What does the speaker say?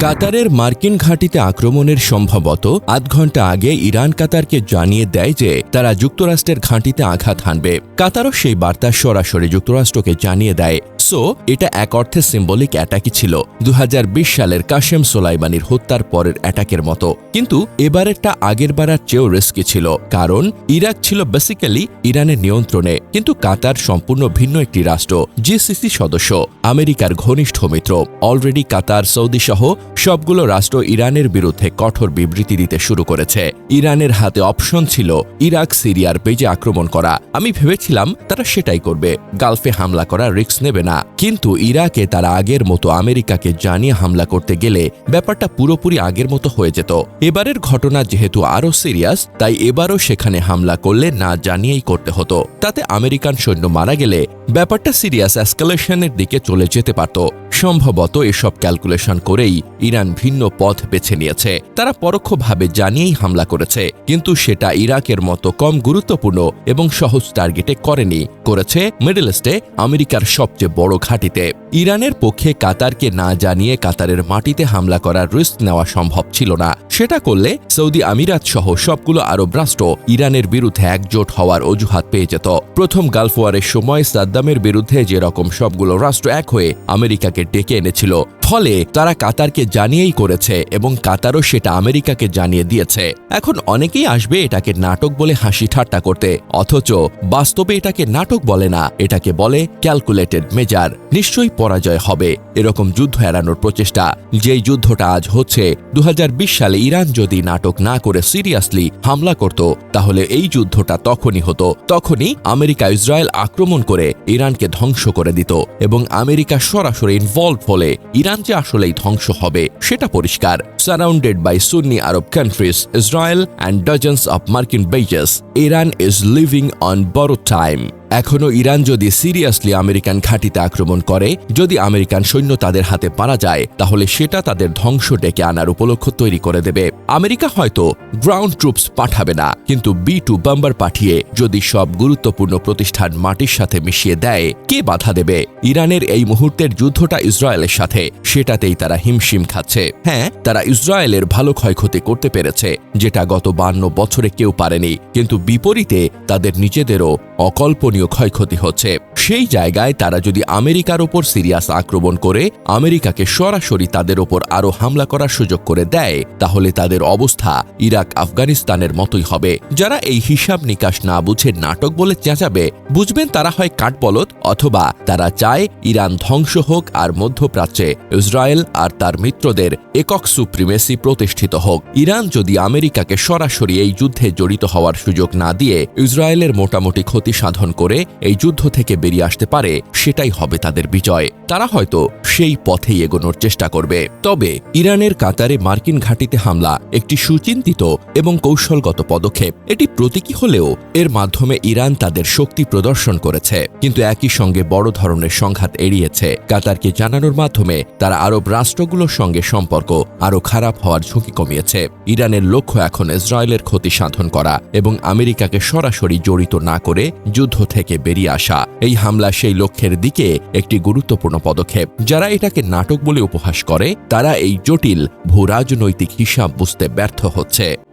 কাতারের মার্কিন ঘাঁটিতে আক্রমণের সম্ভবত আধ ঘণ্টা আগে ইরান কাতারকে জানিয়ে দেয় যে তারা যুক্তরাষ্ট্রের ঘাঁটিতে আঘাত হানবে। কাতারও সেই বার্তা সরাসরি যুক্তরাষ্ট্রকে জানিয়ে দেয়। সো, এটা এক অর্থে সিম্বলিক অ্যাটাকই ছিল। দু হাজার বিশ সালের কাশেম সোলাইমানির হত্যার পরের অ্যাটাকের মতো। কিন্তু এবারেরটা আগের বারার চেয়েও রিস্কি ছিল। কারণ, ইরাক ছিল বেসিক্যালি ইরানের নিয়ন্ত্রণে। কিন্তু কাতার সম্পূর্ণ ভিন্ন একটি রাষ্ট্র জিসিসি সদস্য, আমেরিকার ঘনিষ্ঠ মিত্র। অলরেডি কাতার, সৌদি সহ সবগুলো রাষ্ট্র ইরানের বিরুদ্ধে কঠোর বিবৃতি দিতে শুরু করেছে। ইরানের হাতে অপশন ছিল ইরাক, সিরিয়ার পেজে আক্রমণ করা। আমি ভেবেছিলাম তারা সেটাই করবে। গালফে হামলা করা রিস্ক নেবে না। কিন্তু ইরাকে তারা আগের মতো আমেরিকাকে জানিয়ে হামলা করতে গেলে ব্যাপারটা পুরোপুরি আগের মতো হয়ে যেত। এবারের ঘটনা যেহেতু আরও সিরিয়াস, তাই এবারও সেখানে হামলা করলে না জানিয়েই করতে হতো। তাতে আমেরিকান সৈন্য মারা গেলে ব্যাপারটা সিরিয়াস অ্যাসকালেশনের দিকে চলে যেতে পারত। সম্ভবত এসব ক্যালকুলেশন করেই ইরান ভিন্ন পথ বেছে নিয়েছে। তারা পরোক্ষভাবে জানিয়েই হামলা করেছে, কিন্তু সেটা ইরাকের মতো কম গুরুত্বপূর্ণ এবং সহজ টার্গেটে করেনি। করেছে মিডল ইস্টে আমেরিকার সবচেয়ে বড় ঘাঁটিতে। ইরানের পক্ষে কাতারকে না জানিয়ে কাতারের মাটিতে হামলা করার রিস্ক নেওয়া সম্ভব ছিল না। সেটা করলে সৌদি আমিরাত সহ সবগুলো আরব রাষ্ট্র ইরানের বিরুদ্ধে একজোট হওয়ার অজুহাত পেয়ে যেত। প্রথম গালফ ওয়ারের সময় সাদ্দামের বিরুদ্ধে যেরকম সবগুলো রাষ্ট্র এক হয়ে আমেরিকাকে ডেকে এনেছিল ফলে তারা কাতারকে জানিয়েই করেছে এবং কাতারও সেটা আমেরিকাকে জানিয়ে দিয়েছে। এখন অনেকেই আসবে এটাকে নাটক বলে হাসি ঠাট্টা করতে। অথচ বাস্তবে এটাকে নাটক বলে না, এটাকে বলে ক্যালকুলেটেড মেজার নিশ্চয়ই পরাজয় হবে। এরকম যুদ্ধ এড়ানোর প্রচেষ্টা। যেই যুদ্ধটা আজ হচ্ছে দু হাজার বিশ সালে ইরান যদি নাটক না করে সিরিয়াসলি হামলা করত, তাহলে এই যুদ্ধটা তখনই হতো। তখনই আমেরিকা ইসরায়েল আক্রমণ করে ইরানকে ধ্বংস করে দিত এবং আমেরিকা সরাসরি ইনভলভ হলে ইরান যে আসলেই ধ্বংস হবে, সেটা পরিষ্কার। Surrounded by Sunni Arab countries Israel and dozens of মার্কিন bases Iran is living on borrowed time এখনও ইরান যদি সিরিয়াসলি আমেরিকান ঘাঁটিতে আক্রমণ করে, যদি আমেরিকান সৈন্য তাদের হাতে পারা যায়, তাহলে সেটা তাদের ধ্বংস ডেকে আনার উপলক্ষ তৈরি করে দেবে। আমেরিকা হয়তো গ্রাউন্ড ট্রুপস পাঠাবে না, কিন্তু বি টু বাম্বার পাঠিয়ে যদি সব গুরুত্বপূর্ণ প্রতিষ্ঠান মাটির সাথে মিশিয়ে দেয়, কে বাধা দেবে? ইরানের এই মুহূর্তের যুদ্ধটা ইসরায়েলের সাথে, সেটাতেই তারা হিমশিম খাচ্ছে। হ্যাঁ তারা ইসরায়েলের ভালো ক্ষয়ক্ষতি করতে পেরেছে, যেটা গত বান্ন বছরে কেউ পারেনি, কিন্তু বিপরীতে তাদের নিজেদেরও অকল্পনীয় ক্ষয়ক্ষতি হচ্ছে। সেই জায়গায় তারা যদি আমেরিকার ওপর সিরিয়াস আক্রমণ করে, আমেরিকাকে সরাসরি তাদের ওপর আরও হামলা করার সুযোগ করে দেয়, তাহলে তাদের অবস্থা ইরাক আফগানিস্তানের মতোই হবে। যারা এই হিসাব নিকাশ না বুঝে নাটক বলে চেঁচাবে, বুঝবেন তারা হয় কাঠবলদ অথবা তারা চায় ইরান ধ্বংস হোক আর মধ্যপ্রাচ্যে ইসরায়েল আর তার মিত্রদের একক সুপ্রিমেসি প্রতিষ্ঠিত হোক। ইরান যদি আমেরিকাকে সরাসরি এই যুদ্ধে জড়িত হওয়ার সুযোগ না দিয়ে ইসরায়েলের মোটামুটি ক্ষতি সাধন করে, এই যুদ্ধ থেকে বেরিয়ে আসতে পারে সেটাই হবে তাদের বিজয়। তারা হয়তো সেই পথেই এগোনোর চেষ্টা করবে। তবে ইরানের কাতারে মার্কিন ঘাঁটিতে হামলা একটি সুচিন্তিত এবং কৌশলগত পদক্ষেপ। এটি প্রতীকী হলেও এর মাধ্যমে ইরান তাদের শক্তি প্রদর্শন করেছে। কিন্তু একই সঙ্গে বড় ধরনের সংঘাত এড়িয়েছে। কাতারকে জানানোর মাধ্যমে তারা আরব রাষ্ট্রগুলোর সঙ্গে সম্পর্ক আরও খারাপ হওয়ার ঝুঁকি কমিয়েছে। ইরানের লক্ষ্য এখন ইসরায়েলের ক্ষতি সাধন করা এবং আমেরিকাকে সরাসরি জড়িত না করে যুদ্ধ থেকে বেরিয়ে আসা। এই হামলা সেই লক্ষ্যের দিকে একটি গুরুত্বপূর্ণ পদক্ষেপ। যারা এটাকে নাটক বলে উপহাস করে তারা এই জটিল ভূরাজনৈতিক হিসাব বুঝতে ব্যর্থ হচ্ছে।